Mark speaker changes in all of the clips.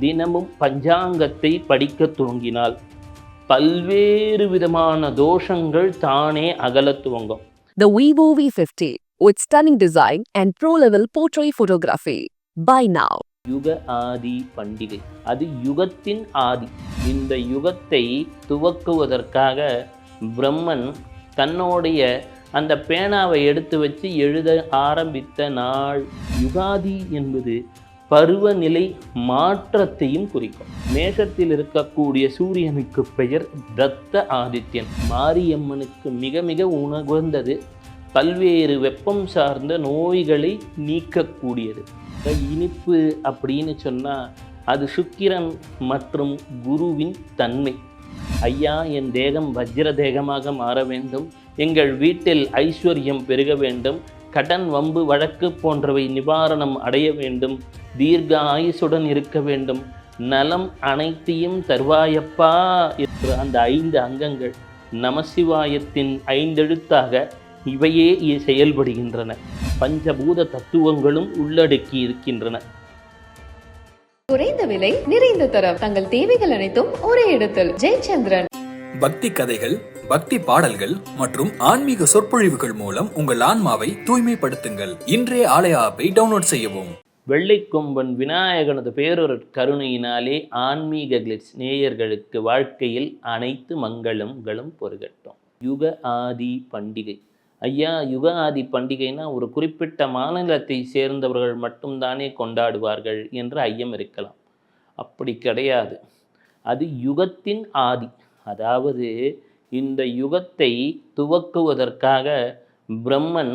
Speaker 1: தினமும் பஞ்சாங்கத்தை படிக்க துவங்கினால் பல்வேறு விதமான தோஷங்கள் தானே அகலத் துவங்கும்
Speaker 2: The Vivo V50 with stunning design and pro-level portrait photography. Buy now.
Speaker 1: யுக ஆதி பண்டிகை அது யுகத்தின் ஆதி இந்த யுகத்தை துவக்குவதற்காக பிரம்மன் தன்னுடைய அந்த பேனாவை எடுத்து வச்சு எழுத ஆரம்பித்த நாள் யுகாதி என்பது பருவநிலை மாற்றத்தையும் குறிக்கும். மேஷத்தில் இருக்கக்கூடிய சூரியனுக்கு பெயர் தத்த ஆதித்யன். மாரியம்மனுக்கு மிக மிக உணர்ந்தது. பல்வேறு வெப்பம் சார்ந்த நோய்களை நீக்கக்கூடியது. இனிப்பு அப்படின்னு சொன்னால் அது சுக்கிரன் மற்றும் குருவின் தன்மை. ஐயா என் தேகம் வஜ்ர தேகமாக மாற வேண்டும். எங்கள் வீட்டில் ஐஸ்வர்யம் பெருக வேண்டும். கடன் வம்பு வழக்கு போன்றவை நிவாரணம் அடைய வேண்டும். தீர்க்க ஆயுசுடன் இருக்க வேண்டும். நலம் அனைத்தையும் தருவாயப்பா என்ற அந்த ஐந்து அங்கங்கள் நமசிவாயத்தின் ஐந்தெழுத்தாக இவையே செயல்படுகின்றன. பஞ்சபூத தத்துவங்களும் உள்ளடக்கி இருக்கின்றன.
Speaker 3: குறைந்த விலை நிறைந்த தரம். தங்கள் தேவைகள் அனைத்தும் ஒரே இடத்தில். ஜெயச்சந்திரன்.
Speaker 4: பக்தி கதைகள் பக்தி பாடல்கள் மற்றும் ஆன்மீக சொற்பொழிவுகள் மூலம் உங்கள் ஆன்மாவை தூய்மைப்படுத்துங்கள். இன்றைய ஆலய ஆப்பை டவுன்லோட் செய்யவும்.
Speaker 1: வெள்ளைக்கொம்பன் விநாயகனது பேரொரு கருணையினாலே ஆன்மீக கிளிட்ஸ் நேயர்களுக்கு வாழ்க்கையில் அனைத்து மங்களங்களும் பொருகட்டும். யுக ஆதி பண்டிகை. ஐயா யுக ஆதி பண்டிகைனா ஒரு குறிப்பிட்ட மாநிலத்தை சேர்ந்தவர்கள் மட்டும்தானே கொண்டாடுவார்கள் என்று ஐயம் இருக்கலாம். அப்படி கிடையாது. அது யுகத்தின் ஆதி. அதாவது இந்த யுகத்தை துவக்குவதற்காக பிரம்மன்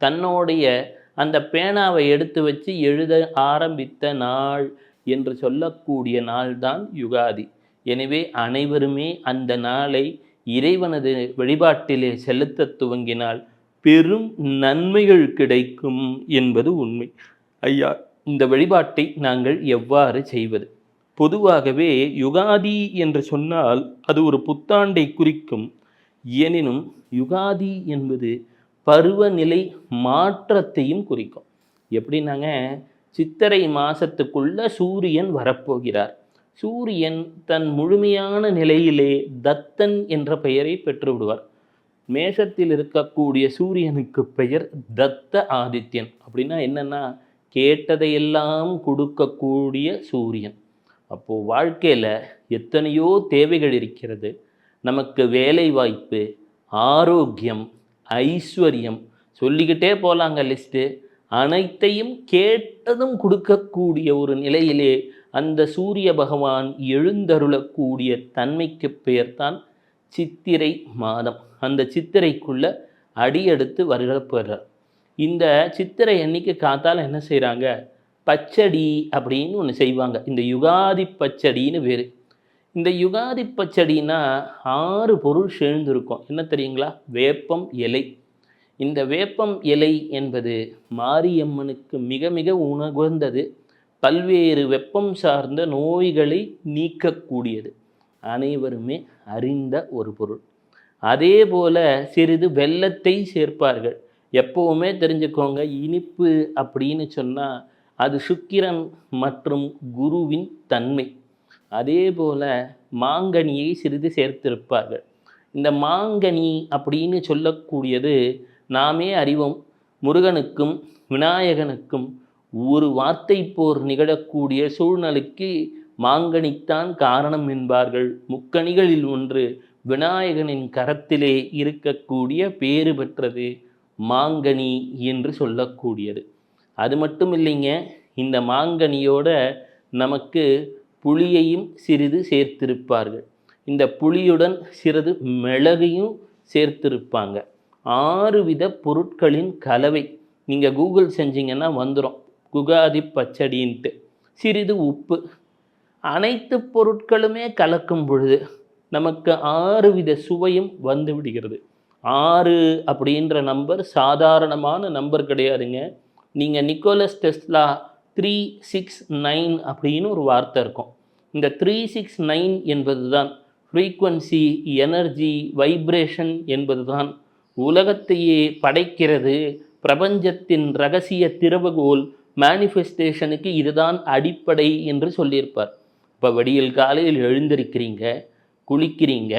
Speaker 1: தன்னுடைய அந்த பேனாவை எடுத்து வச்சு எழுத ஆரம்பித்த நாள் என்று சொல்லக்கூடிய நாள்தான் யுகாதி. எனவே அனைவருமே அந்த நாளை இறைவனது வழிபாட்டிலே செலுத்தத் துவங்கினால் பெரும் நன்மைகள் கிடைக்கும் என்பது உண்மை. ஐயா இந்த வழிபாட்டை நாங்கள் எவ்வாறு செய்வது? பொதுவாகவே யுகாதி என்று சொன்னால் அது ஒரு புத்தாண்டை குறிக்கும். எனினும் யுகாதி என்பது பருவநிலை மாற்றத்தையும் குறிக்கும். எப்படின்னாங்க? சித்திரை மாசத்துக்குள்ள சூரியன் வரப்போகிறார். சூரியன் தன் முழுமையான நிலையிலே தத்தன் என்ற பெயரை பெற்று விடுவார் மேஷத்தில் இருக்கக்கூடிய சூரியனுக்கு பெயர் தத்த ஆதித்யன். அப்படின்னா என்னென்னா கேட்டதையெல்லாம் கொடுக்கக்கூடிய சூரியன். அப்போது வாழ்க்கையில் எத்தனையோ தேவைகள் இருக்கிறது. நமக்கு வேலை வாய்ப்பு ஆரோக்கியம் ஐஸ்வர்யம். சொல்லிக்கிட்டே போகலாங்க லிஸ்ட்டு. அனைத்தையும் கேட்டதும் கொடுக்கக்கூடிய ஒரு நிலையிலே அந்த சூரிய பகவான் எழுந்தருளக்கூடிய தன்மைக்கு பெயர்தான் சித்திரை மாதம். அந்த சித்திரைக்குள்ள அடியெடுத்து வருகிறப்படுறார் இந்த சித்திரை அன்னைக்கு காத்தால் என்ன செய்கிறாங்க பச்சடி அப்படின்னு ஒன்று செய்வாங்க. இந்த யுகாதி பச்சடின்னு வேறு இந்த யுகாதி பச்சடினா ஆறு பொருள் சேர்ந்திருக்கும் என்ன தெரியுங்களா? வேப்பம் இலை. இந்த வேப்பம் இலை என்பது மாரியம்மனுக்கு மிக மிக உணர்ந்தது. பல்வேறு வெப்பம் சார்ந்த நோய்களை நீக்கக்கூடியது. அனைவருமே அறிந்த ஒரு பொருள். அதே போல சிறிது வெள்ளத்தை சேர்ப்பார்கள். எப்பவுமே தெரிஞ்சுக்கோங்க இனிப்பு அப்படின்னு சொன்னால் அது சுக்கிரன் மற்றும் குருவின் தன்மை. அதே போல மாங்கனியை சிறிது சேர்த்திருப்பார்கள். இந்த மாங்கனி அப்படின்னு சொல்லக்கூடியது நாமே அறிவோம். முருகனுக்கும் விநாயகனுக்கும் ஒரு வார்த்தை போர் நிகழக்கூடிய சூழ்நிலைக்கு மாங்கனித்தான் காரணம் என்பார்கள். முக்கணிகளில் ஒன்று விநாயகனின் கரத்திலே இருக்கக்கூடிய பேறு பெற்றது மாங்கனி என்று சொல்லக்கூடியது. அது மட்டும் இல்லைங்க இந்த மாங்கனியோட நமக்கு புளியையும் சிறிது சேர்த்திருப்பார்கள். இந்த புளியுடன் சிறிது மிளகையும் சேர்த்திருப்பாங்க. ஆறு வித பொருட்களின் கலவை. நீங்கள் கூகுள் செஞ்சீங்கன்னா வந்துடும் குகாதி பச்சடின்ட்டு. சிறிது உப்பு. அனைத்து பொருட்களுமே கலக்கும் பொழுது நமக்கு ஆறு வித சுவையும் வந்து விடுகிறது. ஆறு அப்படின்ற நம்பர் சாதாரணமான நம்பர் கிடையாதுங்க. நீங்கள் Nicholas Tesla three six nine அப்படின்னு ஒரு வார்த்தை இருக்கும். இந்த த்ரீ சிக்ஸ் நைன் என்பது தான் ஃப்ரீக்குவன்சி எனர்ஜி வைப்ரேஷன் என்பது தான் உலகத்தையே படைக்கிறது பிரபஞ்சத்தின் ரகசிய திறவுகோல் மேனிஃபெஸ்டேஷனுக்கு இதுதான் அடிப்படை என்று சொல்லியிருப்பார். இப்போ விடியல் காலையில் எழுந்திருக்கிறீங்க குளிக்கிறீங்க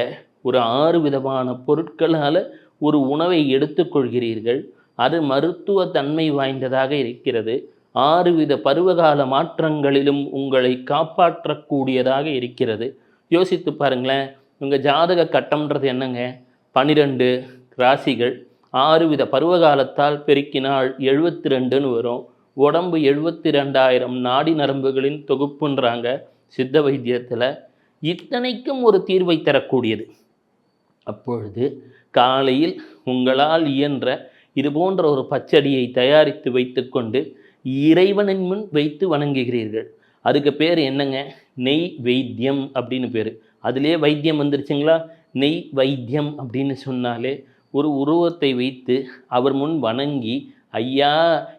Speaker 1: ஒரு ஆறு விதமான பொருட்களால் ஒரு உணவை எடுத்துக்கொள்கிறீர்கள். அது மருத்துவ தன்மை வாய்ந்ததாக இருக்கிறது. ஆறு வித பருவகால மாற்றங்களிலும் உங்களை காப்பாற்றக்கூடியதாக இருக்கிறது. யோசித்து பாருங்களேன் உங்கள் ஜாதக கட்டம்ன்றது என்னங்க? பன்னிரெண்டு ராசிகள். ஆறு வித பருவகாலத்தால் பெருக்கினால் எழுபத்தி ரெண்டுன்னு வரும். உடம்பு எழுபத்தி ரெண்டாயிரம் நாடி நரம்புகளின் தொகுப்புன்றாங்க சித்த வைத்தியத்தில். இத்தனைக்கும் ஒரு தீர்வை தரக்கூடியது. அப்பொழுது காலையில் உங்களால் இயன்ற இது போன்ற ஒரு பச்சடியை தயாரித்து வைத்துக்கொண்டு இறைவனின் முன் வைத்து வணங்குகிறீர்கள். அதுக்கு பேர் என்னங்க? நெய் வைத்தியம் அப்படின்னு பேர். அதுலேயே வைத்தியம் வந்துருச்சுங்களா? நெய் வைத்தியம் அப்படின்னு சொன்னாலே ஒரு உருவத்தை வைத்து அவர் முன் வணங்கி ஐயா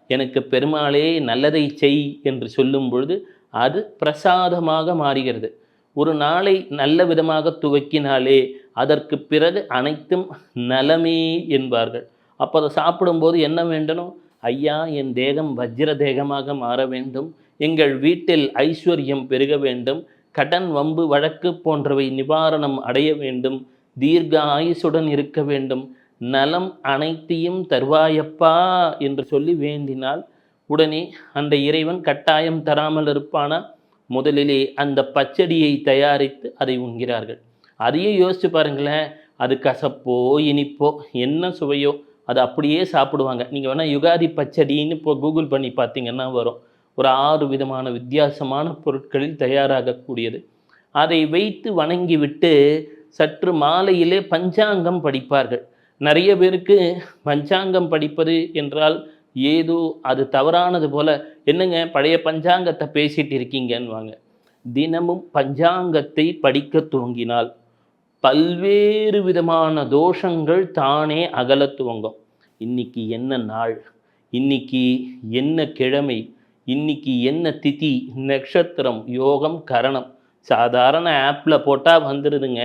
Speaker 1: எனக்கு பெருமாளே நல்லதை செய் என்று சொல்லும் பொழுது அது பிரசாதமாக மாறுகிறது. ஒரு நாளை நல்ல விதமாக துவக்கினாலே அதற்கு பிறகு அனைத்தும் நலமே என்பார்கள். அப்போ அதை சாப்பிடும்போது என்ன வேண்டணும்? ஐயா என் தேகம் வஜ்ர தேகமாக மாற வேண்டும். எங்கள் வீட்டில் ஐஸ்வர்யம் பெருக வேண்டும். கடன் வம்பு வழக்கு போன்றவை நிவாரணம் அடைய வேண்டும். தீர்க்க ஆயுசுடன் இருக்க வேண்டும். நலம் அனைத்தையும் தருவாயப்பா என்று சொல்லி வேண்டினால் உடனே அந்த இறைவன் கட்டாயம் தராமல் இருப்பானா? முதலிலே அந்த பச்சடியை தயாரித்து அதை உண்கிறார்கள். அதையும் யோசித்து பாருங்களேன் அது கசப்போ இனிப்போ என்ன சுவையோ அது அப்படியே சாப்பிடுவாங்க. நீங்கள் வேணால் யுகாதி பச்சடின்னு இப்போ கூகுள் பண்ணி பார்த்தீங்கன்னா வரும். ஒரு ஆறு விதமான வித்தியாசமான பொருட்களில் தயாராகக்கூடியது. அதை வைத்து வணங்கிவிட்டு சற்று மாலையிலே பஞ்சாங்கம் படிப்பார்கள். நிறைய பேருக்கு பஞ்சாங்கம் படிப்பது என்றால் ஏதோ அது தவறானது போல என்னங்க பழைய பஞ்சாங்கத்தை பேசிட்டு இருக்கீங்கன்னுவாங்க. தினமும் பஞ்சாங்கத்தை படிக்க துவங்கினால் பல்வேறு விதமான தோஷங்கள் தானே அகல துவங்கும். இன்னைக்கு என்ன நாள்? இன்னைக்கு என்ன கிழமை? இன்னைக்கு என்ன திதி? நட்சத்திரம் யோகம் கரணம். சாதாரண ஆப்பில் போட்டால் வந்துடுதுங்க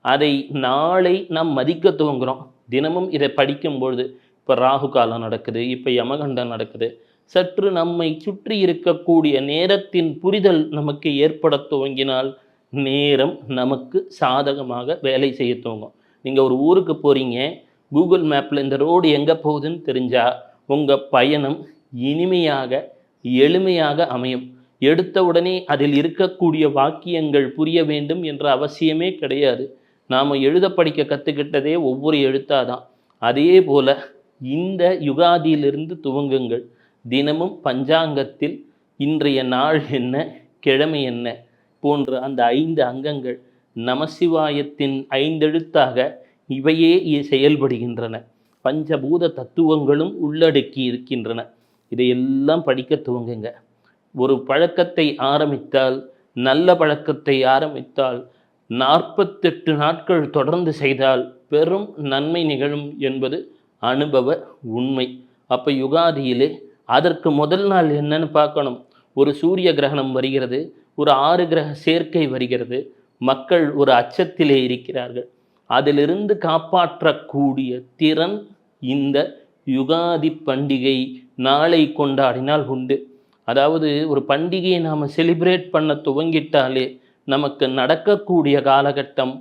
Speaker 1: அதை நாளை நாம் மதிக்க துவங்குறோம். தினமும் இதை படிக்கும்பொழுது இப்போ ராகு காலம் நடக்குது இப்போ யமகண்டம் நடக்குது. சற்று நம்மை சுற்றி இருக்கக்கூடிய நேரத்தின் புரிதல் நமக்கு ஏற்பட துவங்கினால் நேரம் நமக்கு சாதகமாக வேலை செய்ய துவங்கும். நீங்கள் ஒரு ஊருக்கு போகிறீங்க கூகுள் மேப்பில் இந்த ரோடு எங்கே போகுதுன்னு தெரிஞ்சால் உங்கள் பயணம் இனிமையாக எளிமையாக அமையும். எடுத்த உடனே அதில் இருக்கக்கூடிய வாக்கியங்கள் புரிய வேண்டும் என்ற அவசியமே கிடையாது. நாம் எழுத படிக்க கற்றுக்கிட்டதே ஒவ்வொரு எழுத்தாக தான். அதே போல் இந்த யுகாதியிலிருந்து துவங்குங்கள். தினமும் பஞ்சாங்கத்தில் இன்றைய நாள் என்ன கிழமை என்ன போன்ற அந்த ஐந்து அங்கங்கள் நமசிவாயத்தின் ஐந்தெழுத்தாக இவையே செயல்படுகின்றன. பஞ்சபூத தத்துவங்களும் உள்ளடக்கி இருக்கின்றன. இதையெல்லாம் படிக்க துவங்குங்க. ஒரு பழக்கத்தை ஆரம்பித்தால் நல்ல பழக்கத்தை ஆரம்பித்தால் நாற்பத்தெட்டு நாட்கள் தொடர்ந்து செய்தால் பெரும் நன்மை நிகழும் என்பது அனுபவ உண்மை. அப்போ யுகாதியிலே அதற்கு முதல் நாள் என்னன்னு பார்க்கணும். ஒரு சூரிய கிரகணம் வருகிறது. ஒரு ஆறு கிரக சேர்க்கை வருகிறது. மக்கள் ஒரு அச்சத்திலே இருக்கிறார்கள். அதிலிருந்து காப்பாற்றக்கூடிய திறன் இந்த யுகாதி பண்டிகை நாளை கொண்டாடினால் உண்டு. அதாவது ஒரு பண்டிகையை நாம் செலிப்ரேட் பண்ண துவங்கிட்டாலே நமக்கு நடக்கக்கூடிய காலகட்டம்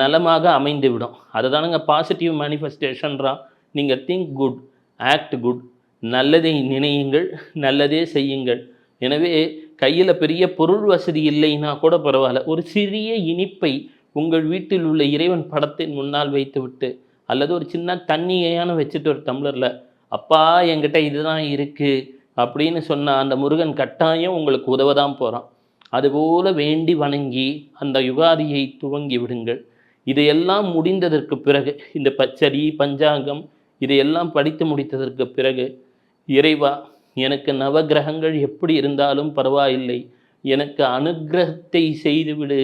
Speaker 1: நலமாக அமைந்துவிடும். அதை தானுங்க பாசிட்டிவ் மேனிஃபெஸ்டேஷன்றா நீங்கள் திங்க் குட் ஆக்ட் குட் நல்லதை நினையுங்கள் நல்லதே செய்யுங்கள். எனவே கையில் பெரிய பொருள் வசதி இல்லைன்னா கூட பரவாயில்ல. ஒரு சிறிய இனிப்பை உங்கள் வீட்டில் உள்ள இறைவன் படத்தின் முன்னால் வைத்துவிட்டு அல்லது ஒரு சின்ன தண்ணியையான வச்சுட்டு ஒரு டம்ளரில் அப்பா என்கிட்ட இதுதான் இருக்குது அப்படின்னு சொன்ன அந்த முருகன் கட்டாயம் உங்களுக்கு உதவ தான் போகிறான் அதுபோல் வேண்டி வணங்கி அந்த யுகாதியை துவங்கி விடுங்கள். இதையெல்லாம் முடிந்ததற்கு பிறகு இந்த பச்சரி பஞ்சாங்கம் இதையெல்லாம் படித்து முடித்ததற்கு பிறகு இறைவா எனக்கு நவக்கிரகங்கள் எப்படி இருந்தாலும் பரவாயில்லை. எனக்கு அனுக்கிரகத்தை செய்துவிடு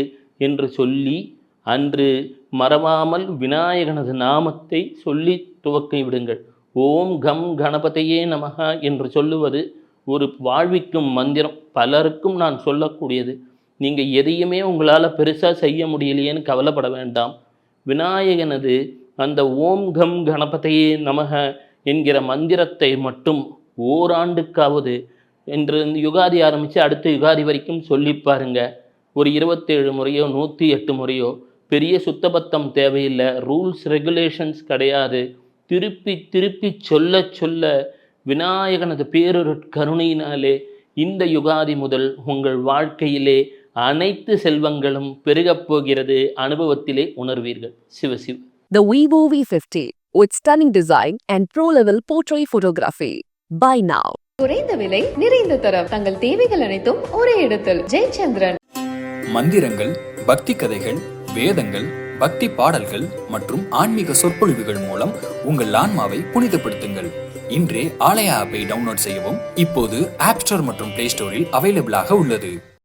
Speaker 1: என்று சொல்லி அன்று மறவாமல் விநாயகனது நாமத்தை சொல்லி துவக்கி விடுங்கள். ஓம் கம் கணபதையே நமக என்று சொல்லுவது ஒரு வாழ்விக்கும் மந்திரம். பலருக்கும் நான் சொல்லக்கூடியது. நீங்கள் எதையுமே உங்களால் பெருசாக செய்ய முடியலையேன்னு கவலைப்பட வேண்டாம். விநாயகனது அந்த ஓம் கம் கணபதையே நமக என்கிற மந்திரத்தை மட்டும் ஓராண்டுக்காவது என்று இந்த யுகாதி ஆரம்பித்து அடுத்த யுகாதி வரைக்கும் சொல்லி பாருங்க. ஒரு இருபத்தேழு முறையோ நூற்றி எட்டு முறையோ பெரிய சுத்தபத்தம் தேவையில்லை. ரூல்ஸ் ரெகுலேஷன்ஸ் கிடையாது. திருப்பி திருப்பி சொல்ல சொல்ல விநாயகனது பேரொரு கருணையினாலே இந்த யுகாதி முதல் உங்கள் வாழ்க்கையிலே அனைத்து செல்வங்களும் பெருகப் போகிறது அனுபவத்திலே உணர்வீர்கள். சிவசிவ்
Speaker 2: The Vivo V50 with stunning design and pro-level portrait photography. Buy now.
Speaker 3: குறைந்த விலை நிறைந்த தரம். தங்கள் தேவைகள் அனைத்தும் ஒரே இடத்தில். ஜெயச்சந்திரன்.
Speaker 4: மந்திரங்கள் பக்தி கதைகள் வேதங்கள் பக்தி பாடல்கள் மற்றும் ஆன்மீக சொற்பொழிவுகள் மூலம் உங்கள் ஆன்மாவை புனிதப்படுத்துங்கள். இன்றே ஆலயா ஆப்பை டவுன்லோட் செய்யவும் இப்போது ஆப் ஸ்டோர் மற்றும் பிளே ஸ்டோரில் அவைலபிளாக உள்ளது.